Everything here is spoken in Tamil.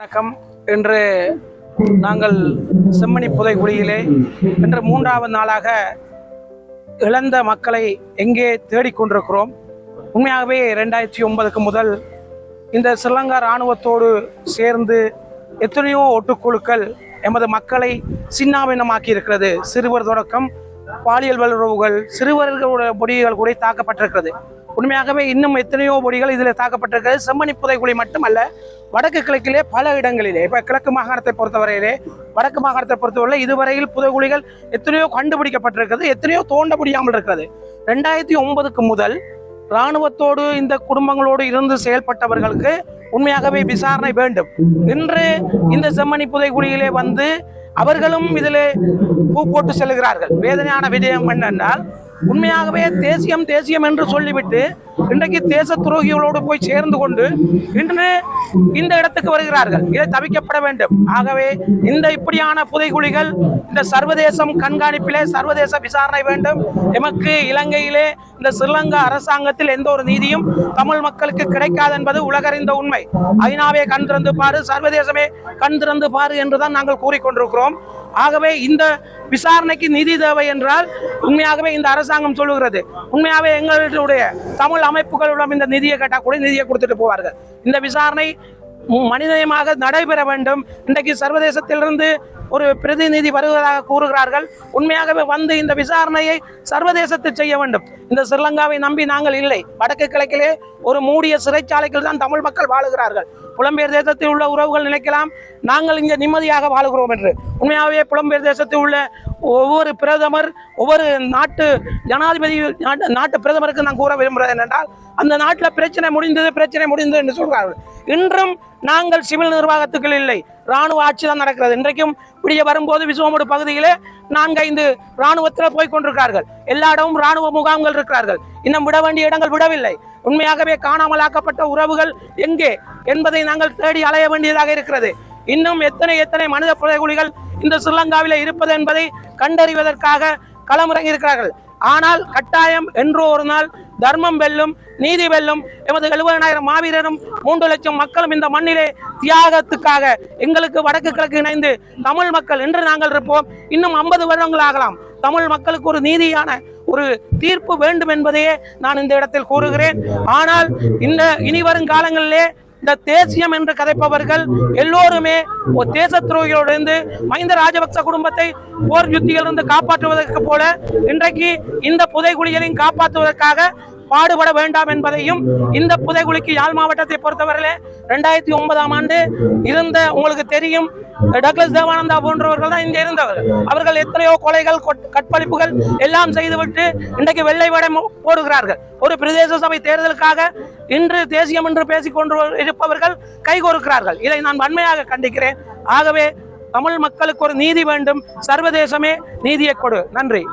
வணக்கம். இன்று நாங்கள் செம்மணி புதைகுழியிலே இன்று மூன்றாவது நாளாக இழந்த மக்களை எங்கே தேடிக்கொண்டிருக்கிறோம் உண்மையாகவே ரெண்டாயிரத்தி ஒன்பதுக்கு முதல் இந்த ஸ்ரீலங்கா இராணுவத்தோடு சேர்ந்து எத்தனையோ ஒட்டுக்குழுக்கள் எமது மக்களை சின்னாபின்னமாக்கி இருக்கிறது சிறுவர் தொடக்கம் பாலியல் வல்லுறவுகள் சிறுவர்களுடைய முடிவுகள் கூட தாக்கப்பட்டிருக்கிறது. உண்மையாகவே இன்னும் எத்தனையோ பொடிகள் இதில் தாக்கப்பட்டிருக்கிறது. செம்மணி புதைக்குழி மட்டுமல்ல வடக்கு கிழக்கிலே பல இடங்களிலே இப்போ கிழக்கு மாகாணத்தை பொறுத்தவரையிலே வடக்கு மாகாணத்தை பொறுத்தவரை இதுவரையில் புதைக்குழிகள் எத்தனையோ கண்டுபிடிக்கப்பட்டிருக்கிறது எத்தனையோ தோண்ட முடியாமல் இருக்கிறது. ரெண்டாயிரத்தி ஒன்பதுக்கு முதல் இராணுவத்தோடு இந்த குடும்பங்களோடு இருந்து செயல்பட்டவர்களுக்கு உண்மையாகவே விசாரணை வேண்டும். இன்று இந்த செம்மணி புதைக்குழியிலே வந்து அவர்களும் இதில் பூ போட்டு செல்கிறார்கள். வேதனையான விஜயம் என்னென்றால் உண்மையாகவே தேசியம் தேசியம் என்று சொல்லிவிட்டு இன்றைக்கு தேச துரோகிகளோடு போய் சேர்ந்து கொண்டு இன்று இந்த இடத்துக்கு வருகிறார்கள். இதை தவிக்கப்பட வேண்டும். ஆகவே இந்த இப்படியான புதைகுழிகள் இந்த சர்வதேசம் கண்காணிப்பிலே சர்வதேச விசாரணை வேண்டும். எமக்கு இலங்கையிலே இந்த ஸ்ரீலங்கா அரசாங்கத்தில் எந்த ஒரு நீதியும் தமிழ் மக்களுக்கு கிடைக்காது என்பது உலகறிந்த உண்மை. ஐநாவே கண் திறந்து பாரு சர்வதேசமே கண் திறந்து பாரு என்றுதான் நாங்கள் கூறிக்கொண்டிருக்கிறோம். ஆகவே இந்த விசாரணைக்கு நிதி தேவை என்றால் உண்மையாகவே இந்த அரசாங்கம் சொல்லுகிறது. உண்மையாகவே எங்களுடைய தமிழ் அமைப்புகளிடம் இந்த நிதியை கேட்டால் கூட நிதியை கொடுத்துட்டு போவார்கள். இந்த விசாரணை மனிதமாக நடைபெற வேண்டும். இன்றைக்கு சர்வதேசத்திலிருந்து ஒரு பிரதிநிதி வருவதாக கூறுகிறார்கள். உண்மையாகவே வந்து இந்த விசாரணையை சர்வதேசத்தில் செய்ய வேண்டும். இந்த ஸ்ரீலங்காவை நம்பி நாங்கள் இல்லை. வடக்கு கிழக்கிலே ஒரு மூடிய சிறைச்சாலைகள் தான் தமிழ் மக்கள் வாழுகிறார்கள். புலம்பெயர் தேசத்தில் உள்ள உறவுகள் நினைக்கலாம். நாங்கள் இங்கே நிம்மதியாக வாழுகிறோம் என்று. உண்மையாகவே புலம்பெயர் தேசத்தில் உள்ள ஒவ்வொரு பிரதமர் ஒவ்வொரு நாட்டு ஜனாதிபதி நாட்டு- நாட்டு பிரதமருக்கு நான் கூற விரும்புகிறேன் என்னென்றால் அந்த நாட்டில் பிரச்சனை முடிந்தது பிரச்சனை முடிந்தது என்று சொல்கிறார்கள். இன்றும் நாங்கள் சிவில் நிர்வாகத்துக்கள் இல்லை. ராணுவ ஆட்சி தான் நடக்கிறது. இன்றைக்கும் இப்படியே வரும்போது விசுவமுடு பகுதியிலே நான்கைந்து ராணுவத்தில் போய் கொண்டிருக்கிறார்கள். எல்லா இடமும் ராணுவ முகாம்கள் இருக்கிறார்கள். இன்னும் விட வேண்டிய இடங்கள் விடவில்லை. உண்மையாகவே காணாமலாக்கப்பட்ட உறவுகள் எங்கே என்பதை நாங்கள் தேடி அலைய வேண்டியதாக இருக்கிறது. இன்னும் எத்தனை எத்தனை மனித புதைகுழிகள் இந்த ஸ்ரீலங்காவிலே இருப்பது என்பதை கண்டறிவதற்காக களமிறங்கி இருக்கிறார்கள் ஆனால் கட்டாயம் என்றோ ஒரு நாள் தர்மம் வெல்லும் நீதி வெல்லும் எமது எழுபதனாயிரம் மாவீரரும் மூன்று லட்சம் மக்களும் இந்த மண்ணிலே தியாகத்துக்காக எங்களுக்கு வடக்கு கிழக்கு இணைந்து தமிழ் மக்கள் என்று நாங்கள் இருப்போம். இன்னும் ஐம்பது வருடங்கள் ஆகலாம். தமிழ் மக்களுக்கு ஒரு நீதியான ஒரு தீர்ப்பு வேண்டும் என்பதையே நான் இந்த இடத்தில் கூறுகிறேன். ஆனால் இந்த இனி வரும் காலங்களிலே இந்த தேசியம் என்று கதைப்பவர்கள் எல்லோருமே ஒரு தேச துரோகிகளிலிருந்து மஹிந்த ராஜபக்ச குடும்பத்தை போர் யுத்தியிலிருந்து காப்பாற்றுவதற்கு போல இன்றைக்கு இந்த புதைகுழிகளையும் காப்பாற்றுவதற்காக பாடுபட வேண்டாம் என்பதையும் இந்த புதைகுழிக்கு யாழ் மாவட்டத்தை பொறுத்தவரையிலே ரெண்டாயிரத்தி ஒன்பதாம் ஆண்டு இருந்த உங்களுக்கு தெரியும் டக்ளஸ் தேவானந்தா போன்றவர்கள் தான் இங்கே இருந்தவர்கள். அவர்கள் எத்தனையோ கொலைகள் கொட்- கற்பழிப்புகள் எல்லாம் செய்துவிட்டு இன்றைக்கு வெள்ளை வடை போடுகிறார்கள். ஒரு பிரதேச சபை தேர்தலுக்காக இன்று தேசியம் என்று பேசிக் கொண்டு இருப்பவர்கள் கைகோருக்கிறார்கள் இதை நான் வன்மையாக கண்டிக்கிறேன். ஆகவே தமிழ் மக்களுக்கு ஒரு நீதி வேண்டும். சர்வதேசமே நீதியை கொடு. நன்றி.